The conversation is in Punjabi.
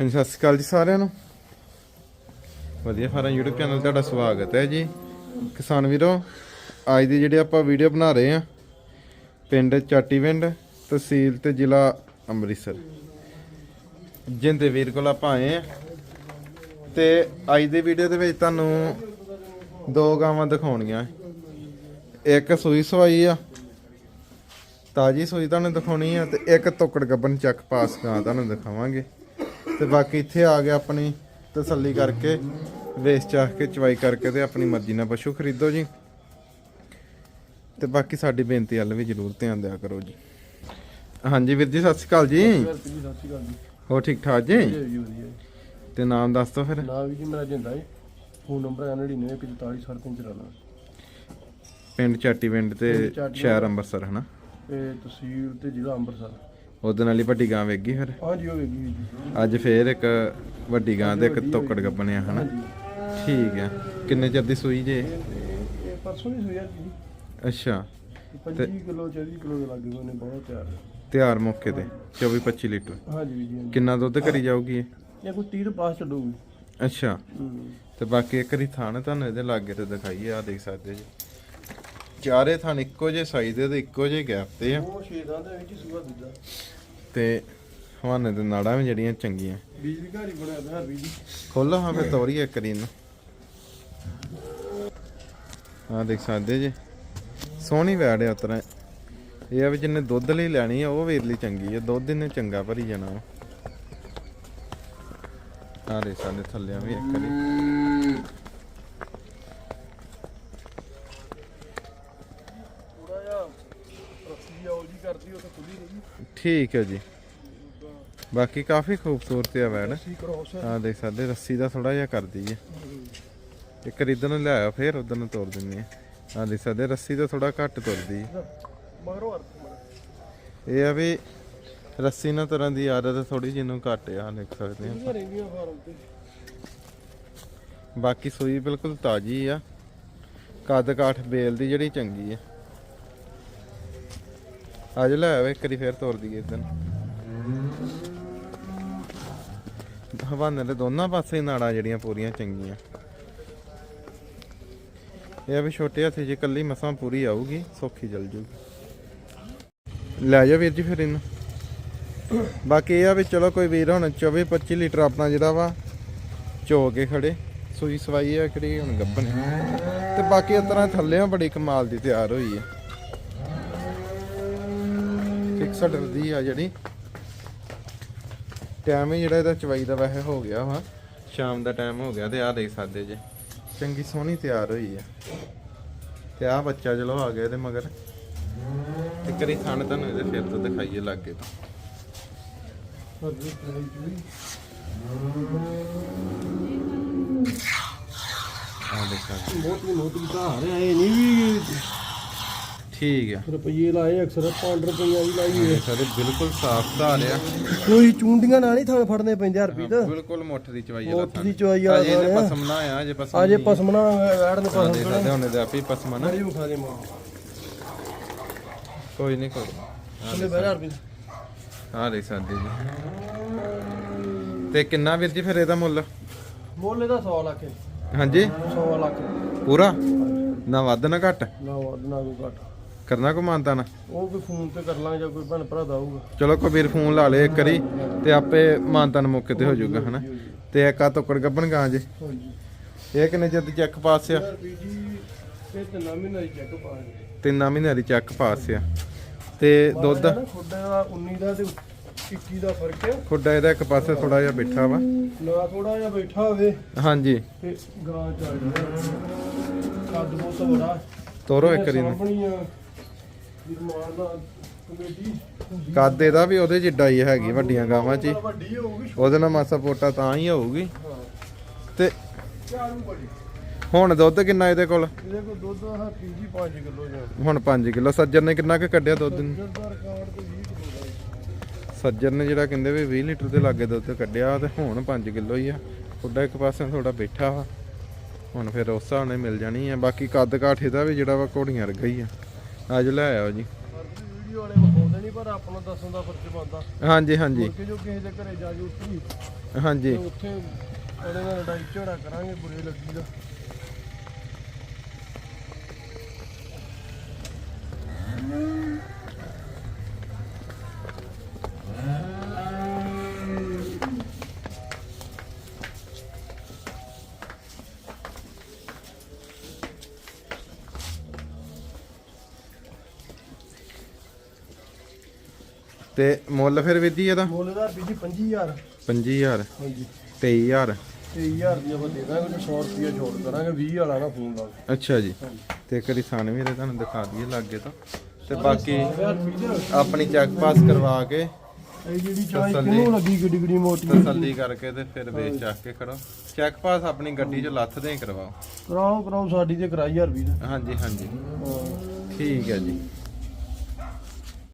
ਹਾਂਜੀ, ਸਤਿ ਸ਼੍ਰੀ ਅਕਾਲ ਜੀ ਸਾਰਿਆਂ ਨੂੰ। ਵਧੀਆ ਫਾਰਮ YouTube ਚੈਨਲ ਤੁਹਾਡਾ ਸਵਾਗਤ ਹੈ ਜੀ। ਕਿਸਾਨ ਵੀਰੋ, ਅੱਜ ਦੀ ਜਿਹੜੀ ਆਪਾਂ ਵੀਡੀਓ ਬਣਾ ਰਹੇ ਆ ਪਿੰਡ ਚਾਟੀਵਿੰਡ ਤਹਿਸੀਲ ਤੇ ਜ਼ਿਲ੍ਹਾ ਅੰਮ੍ਰਿਤਸਰ। ਜਿੰਦੇ ਵੀਰ ਕੋਲ ਆਪਾਂ ਆਏ ਆ ਤੇ ਅੱਜ ਦੀ ਵੀਡੀਓ ਦੇ ਵਿੱਚ ਤੁਹਾਨੂੰ ਦੋ ਗਾਵਾਂ ਦਿਖਾਉਣੀਆਂ। ਇੱਕ ਸੂਈ ਸਵਾਈ ਆ, ਤਾਜੀ ਸੂਈ ਤੁਹਾਨੂੰ ਦਿਖਾਉਣੀ ਆ ਤੇ ਇੱਕ ਤੋਕੜ ਗੱਬਨ ਚੱਕ ਪਾਸ ਗਾਂ ਤੁਹਾਨੂੰ ਦਿਖਾਵਾਂਗੇ। ਤੇ ਬਾਕੀ ਇੱਥੇ ਆ ਗਿਆ ਆਪਣੀ ਤਸੱਲੀ ਕਰਕੇ ਵੇਚ ਚਾਹ ਕੇ ਚਵਾਈ ਕਰਕੇ ਤੇ ਆਪਣੀ ਮਰਜ਼ੀ ਨਾਲ ਪਸ਼ੂ ਖਰੀਦੋ ਜੀ। ਤੇ ਬਾਕੀ ਸਾਡੀ ਬੇਨਤੀ ਵੱਲ ਵੀ ਜ਼ਰੂਰ ਧਿਆਨ ਦਿਆ ਕਰੋ ਜੀ। ਹਾਂਜੀ ਵੀਰ ਜੀ ਸਤਿ ਸ਼੍ਰੀ ਅਕਾਲ ਜੀ। ਹੋ ਠੀਕ ਠਾਕ ਜੀ? ਤੇ ਨਾਮ ਦੱਸ ਦਿਓ ਫਿਰ। ਨਾ ਵੀ ਜੀ ਮੇਰਾ ਜਿੰਦਾ ਹੈ ਫੋਨ ਨੰਬਰ ਹੈ 994443 ਪਿੰਡ ਚਾਟੀ ਪਿੰਡ ਤੇ ਸ਼ਹਿਰ ਅੰਮ੍ਰਿਤਸਰ ਹਨਾ? ਇਹ ਤਹਿਸੀਲ ਤੇ ਜ਼ਿਲ੍ਹਾ ਅੰਮ੍ਰਿਤਸਰ। ਉਹਦੇ ਨਾਲ ਹੀ ਵੱਡੀ ਗਾਂ ਵੇਗੀ ਫਿਰ? ਹਾਂਜੀ ਹੋਵੇਗੀ ਜੀ। ਅੱਜ ਫੇਰ ਇੱਕ ਵੱਡੀ ਗਾਂ ਤੇ ਇੱਕ ਤੋਕੜ ਗੱਬਣਿਆ ਹਨਾ? ਠੀਕ ਆ। ਕਿੰਨੇ ਚਿਰ ਦੀ ਸੂਈ ਜੇ? ਇਹ ਇਹ ਪਰਸੋਂ ਹੀ ਸੋਇਆ ਜੀ। ਅੱਛਾ। 25 ਕਿਲੋ 40 ਕਿਲੋ ਦੇ ਲੱਗੇ ਉਹਨੇ ਬਹੁਤ ਤਿਆਰ। ਮੌਕੇ ਤੇ 24 25 ਲੀਟਰ। ਹਾਂਜੀ ਜੀ। ਕਿੰਨਾ ਦੁੱਧ ਕਰੀ ਜਾਊਗੀ ਇਹ? ਇਹ ਕੋਈ 30 ਤੋਂ ਪਾਸ ਚੱਲੂਗੀ ਅੱਛਾ। ਤੇ ਬਾਕੀ ਇੱਕ ਵਾਰੀ ਥਾਣ ਤੁਹਾਨੂੰ ਇਹਦੇ ਲਾਗੇ ਤੇ ਦਿਖਾਈਏ ਆ ਦੇਖ ਸਕਦੇ ਜੀ। ਚਾਰੇ ਥਾਣ ਇੱਕੋ ਜਿਹੇ ਸਾਈਜ਼ ਦੇ ਤੇ ਇੱਕੋ ਜਿਹੇ ਗੈਪ ਤੇ ਆ। ਉਹ ਛੇਦਾਂ ਦੇ ਵਿੱਚ ਸੂਆ ਦੂਜਾ ਤੇ ਹਵਾਨੇ ਦੇ ਨਾੜਾਂ ਵੀ ਜਿਹੜੀਆਂ ਚੰਗੀਆਂ। ਬਿਜਲੀ ਘਰ ਹੀ ਬਣਿਆ ਪਿਆ ਵੀ ਜੀ। ਖੋਲੋ ਹਾਂ ਫੇ ਤੋਰੀ ਇੱਕ ਇਹਨੂੰ। ਆ ਦੇਖ ਸਕਦੇ ਜੀ। ਸੋਹਣੀ ਵੈੜ ਆ ਉਤਰਾ ਇਹ ਆ ਵੀ ਜਿੰਨੇ ਦੁੱਧ ਲਈ ਲੈਣੀ ਆ ਉਹ ਵੀਰ ਲਈ ਚੰਗੀ ਆ। ਦੁੱਧ ਇਹਨੇ ਚੰਗਾ ਭਰੀ ਜਾਣਾ ਆ ਦੇ ਸਾਡੇ ਥੱਲਿਆਂ ਵੀ ਇੱਕ ਵਾਰੀ ਥੋੜਾ ਜਿਹਾ ਰੱਸੀ ਆਉ ਜੀ ਕਰਦੀ ਉਹ ਤਾਂ ਖੁੱਲੀ ਰਹੀ ਠੀਕ ਹੈ ਜੀ। ਬਾਕੀ ਕਾਫੀ ਖੂਬਸੂਰਤ ਆ ਵੈੜ ਆ ਦੇਖ ਸਕਦੇ ਰੱਸੀ ਦਾ ਥੋੜਾ ਜਿਹਾ ਕਰਦੀ ਹੈ ਇੱਕ ਰਿੱਧਨ ਨੂੰ ਲਿਆਇਆ ਫੇਰ ਉਧਰ ਨੂੰ ਤੋੜ ਦਿੰਨੀ ਆ ਆ ਦੇਖ ਸਕਦੇ ਰੱਸੀ ਦਾ ਥੋੜਾ ਘੱਟ ਤੁਰਦੀ ਇਹ ਆ ਵੀ ਰੱਸੀ ਨਾਲ ਤਰ੍ਹਾਂ ਦੀ ਆਦਤ ਥੋੜੀ ਜਿਹਨੂੰ ਘੱਟ ਆ ਲਿਖ ਸਕਦੇ ਆ ਬਾਕੀ ਸੂਈ ਬਿਲਕੁਲ ਤਾਜੀ ਆ। ਕੱਦ ਕਾਠ ਬੇਲ ਦੀ ਜਿਹੜੀ ਚੰਗੀ ਆ। ਅੱਜ ਲੈ ਆਵੇ, ਇੱਕ ਵਾਰੀ ਫੇਰ ਤੋੜ ਦਈਏ ਇਦਾਂ ਹਵਾਨੇ ਦੇ ਦੋਨਾਂ ਪਾਸੇ ਨਾੜਾਂ ਜਿਹੜੀਆਂ ਪੂਰੀਆਂ ਚੰਗੀਆਂ। ਇਹ ਵੀ ਛੋਟੇ ਹੱਥੀ ਜੇ ਕੱਲੀ ਮਸਾਂ ਪੂਰੀ ਆਊਗੀ, ਸੌਖੀ ਜਲ ਜੂਗੀ। ਲੈ ਜਾ ਵੀਰ ਜੀ ਫਿਰ ਇਹਨੂੰ। ਬਾਕੀ ਇਹ ਆ ਵੀ ਚਲੋ ਕੋਈ ਵੀਰ ਹੁਣ 24 25 ਲੀਟਰ ਆਪਣਾ ਜਿਹੜਾ ਵਾ, ਚੋ ਕੇ ਖੜੇ। ਸੂਈ ਸਵਾਈ ਆ ਕਿਹੜੀ, ਹੁਣ ਗੱਬਨ ਤੇ ਬਾਕੀ ਇਸ ਤਰ੍ਹਾਂ ਥੱਲੇ ਬੜੀ ਕਮਾਲ ਦੀ ਤਿਆਰ ਹੋਈ ਹੈ ਫਿਕਸਡ ਦੀ ਆ ਜਿਹੜੀ। ਟਾਈਮ ਹੀ ਜਿਹੜਾ ਇਹਦਾ ਚਵਾਈ ਦਾ ਵੈਸੇ ਹੋ ਗਿਆ ਵਾ। ਸ਼ਾਮ ਦਾ ਟਾਈਮ ਹੋ ਗਿਆ ਤੇ ਆ ਦੇਖ ਸਕਦੇ ਜੇ। ਚੰਗੀ ਸੋਹਣੀ ਤਿਆਰ ਹੋਈ ਆ। ਤੇ ਆ ਬੱਚਾ ਚਲੋ ਆ ਗਿਆ ਇਹਦੇ ਮਗਰ। ਇੱਕ ਵਾਰੀ ਥਣ ਤੁਹਾਨੂੰ ਇਹਦੇ ਫਿਰ ਤੋਂ ਦਿਖਾਈਏ ਲੱਗੇ ਤੋਂ। ਆ ਦੇਖ। ਸਕਦੇ ਮੋਟੀ ਮੋਟੀ ਧਾਰ ਹੈ ਇਹ ਨਹੀਂ ਵੀ ਠੀਕ ਆ। ਰੁਪਈਏ ਲਾਏ ਅਕਸਰ 5 ਰੁਪਈਆ ਵੀ ਲਾਈ ਇਹ ਸਾਰੇ ਬਿਲਕੁਲ ਸਾਫ਼ ਧਾਰ ਆ। ਕੋਈ ਚੁੰਡੀਆਂ ਨਾਲ ਹੀ ਥਾਂ ਫੜਨੇ ਪੈਂਦੇ ਆ ਰੁਪਈਏ ਬਿਲਕੁਲ ਮੁੱਠ ਦੀ ਚਵਾਈ ਵਾਲਾ ਮੁੱਠ ਦੀ ਚਵਾਈ ਵਾਲਾ ਅਜੇ। ਪਸਮਣਾ ਆ ਜੇ ਪਸਮ ਅਜੇ ਪਸਮਣਾ ਵੈੜ ਨੂੰ ਹਾਂ ਪਸਮ ਦੇ ਸਕਦੇ ਹੁਣ ਇਹਦੇ ਆਪੇ ਪਸਮਣਾ। ਬੜੀ ਉਠਾ ਦੇ ਮਾਂ। ਕੋਈ ਨਹੀਂ ਕੋਈ ਥੱਲੇ ਬਹਿ ਜਾ ਰੁਪਈਏ ਹਾਂ ਦੇ ਸਕਦੇ ਜੀ। ਤੇ ਕਿੰਨਾ ਵੀਰ ਜੀ ਫਿਰ ਇਹਦਾ ਮੁੱਲ? ਮੁੱਲ ਇਹਦਾ 100 ਲੱਖ ਹਾਂਜੀ? 100 ਲੱਖ। ਪੂਰਾ? ਨਾ ਵੱਧ ਨਾ ਘੱਟ? ਨਾ ਵੱਧ ਨਾ ਘੱਟ। ਕਰਨਾ ਕੋ ਮਾਨਤਾ ਨਾ ਉਹ ਕੋਈ ਫੋਨ ਤੇ ਕਰ ਲਾਂਗੇ ਜਾਂ ਕੋਈ ਭੈਣ ਭਰਾ ਦਊਗਾ ਚਲੋ ਕੋਈ ਵੀਰ ਫੋਨ ਲਾ ਲੇ ਇੱਕ ਵਾਰੀ ਤੇ ਆਪੇ ਮਾਨਤਾ ਨੂੰ ਮੌਕੇ ਤੇ ਹੋ ਜਾਊਗਾ ਹਨਾ? ਤੇ ਇੱਕ ਆ ਤੋਕੜ ਗੱਬਣ ਗਾਂ ਜੇ। ਹਾਂਜੀ। ਇਹ ਕਿੰਨੇ ਚਿਰ ਦੀ ਚੈੱਕ ਪਾਸ ਆ? ਜੀ ਤੇ ਮਹੀਨਾ ਚੈੱਕ ਤਿੰਨਾਂ ਮਹੀਨਿਆਂ ਦੀ ਚੈੱਕ ਪਾਸ ਆ। ਤੇ ਦੁੱਧ? ਖੁੱਡੇ ਦਾ 19 ਦਾ ਤੇ 21 ਦਾ ਫ਼ਰਕ ਹੈ ਖੁੱਡਾ ਇਹਦਾ ਇੱਕ ਪਾਸੇ ਥੋੜਾ ਜਿਹਾ ਬਿਠਾ ਵਾ। ਨਾ ਥੋੜਾ ਜਿਹਾ ਬੈਠਾ ਹੋਵੇ ਹਾਂਜੀ। ਤੇ ਗਾਂ ਚੱਲ ਜਾਂਦਾ। ਕੱਦ ਬਹੁਤ ਬੜਾ ਤੋਰੋ ਇੱਕ ਵਾਰੀ ਨੂੰ ਕੱਦ ਇਹਦਾ ਵੀ ਉਹਦੇ ਜਿੱਡਾ ਹੀ ਹੈਗੀ ਵੱਡੀਆਂ ਗਾਵਾਂ 'ਚ ਹੀ। ਵੱਡੀ ਹੋਊਗੀ। ਉਹਦੇ ਨਾਲ ਮਾਸਾ ਪੋਟਾ ਤਾਂ ਹੀ ਹੋਊਗੀ। ਹਾਂ। ਤੇ ਚਾਰੂ ਬੜੀ ਹੁਣ ਦੁੱਧ ਕਿੰਨਾ ਇਹਦੇ ਕੋਲ? ਇਹਦੇ ਕੋਲ ਦੁੱਧ ਹੈ ਪੀਜੀ 5 ਕਿਲੋ ਜਾਂ। ਹੁਣ 5 ਕਿਲੋ। ਸੱਜਰ ਨੇ ਕਿੰਨਾ ਕੁ ਕੱਢਿਆ ਦੁੱਧ ਨੂੰ? ਜਰਦਾ ਰਿਕਾਰਡ ਤੇ 20 ਕਿਲੋ ਦਾ ਹੈ। ਸੱਜਰ ਨੇ ਜਿਹੜਾ ਕਹਿੰਦੇ ਵੀ 20 ਲੀਟਰ ਦੇ ਲਾਗੇ ਦੁੱਧ ਕੱਢਿਆ ਤੇ ਹੁਣ 5 ਕਿਲੋ ਹੀ ਆ। ਖੁੱਡਾ ਇੱਕ ਪਾਸੇ ਥੋੜਾ ਬੈਠਾ ਵਾ। ਹੁਣ ਫਿਰ ਉਸ ਹਿਸਾਬ ਨਾਲ ਮਿਲ ਜਾਣੀ ਆ। ਬਾਕੀ ਕੱਦ ਕਾਠ ਇਹਦਾ ਵੀ ਜਿਹੜਾ ਵਾ ਘੋੜੀਆਂ ਵਰਗਾ ਹੀ ਆ। ਅੱਜ ਲੈ ਆਓ ਜੀ। ਫਰਜ਼ ਵੀਡੀਓ ਵਾਲੇ ਵਿਖਾਉਂਦੇ ਨਹੀਂ ਪਰ ਆਪਣਾ ਦੱਸਣ ਦਾ ਫਰਜ਼ ਬਣਦਾ। ਹਾਂਜੀ ਹਾਂਜੀ। ਮੁੜ ਕੇ ਜੋ ਕਿਸੇ ਦੇ ਘਰੇ ਜਾ ਕੇ ਉੱਠੀ ਹਾਂਜੀ। ਤੇ ਉੱਥੇ ਉਹਦੇ ਨਾਲ ਲੜਾਈ ਝਗੜਾ ਕਰਾਂਗੇ ਬੁਰੇ ਲੱਗੀ ਤੇ ਮੁੱਲ ਫਿਰ ਵਿਧੀ ਇਹਦਾ? ਮੁੱਲ ਦਾ ਵੀ ਜੀ 25000 25000 ਹਾਂਜੀ। 23000 23000 ਦੀ ਦੇ ਦਾਂਗੇ ਤੇ 100 ਰੁਪਏ ਛੋੜ ਕਰਾਂਗੇ 20 ਵਾਲਾ ਨਾ ਫੋਨ ਲਾ ਅੱਛਾ ਜੀ। ਤੇ ਇੱਕ ਰਿਸਾਨ ਵੀ ਇਹਦੇ ਤੁਹਾਨੂੰ ਦਿਖਾ ਦਈਏ ਲਾਗੇ ਤੋਂ। ਤੇ ਬਾਕੀ ਆਪਣੀ ਚੈੱਕ ਪਾਸ ਕਰਵਾ ਕੇ ਇਹ ਜਿਹੜੀ ਚਾਹ। ਕਿਉਂ ਲੱਗੀ ਗੱਡੀ ਗੱਡੀ ਮੋਟੀ ਤਸੱਲੀ ਕਰਕੇ ਤੇ ਫਿਰ ਵੇਚ ਚੱਕ ਕੇ ਖੜੋ ਚੈੱਕ ਪਾਸ ਆਪਣੀ ਗੱਡੀ 'ਚ ਲੱਥ ਦੇ ਕਰਵਾਓ। ਕਰਾਓ ਕਰਾਓ ਸਾਡੀ ਤੇ ਕਰਾਈ 1000 ਰੁਪਏ ਦਾ ਹਾਂਜੀ। ਹਾਂਜੀ ਠੀਕ ਹੈ ਜੀ।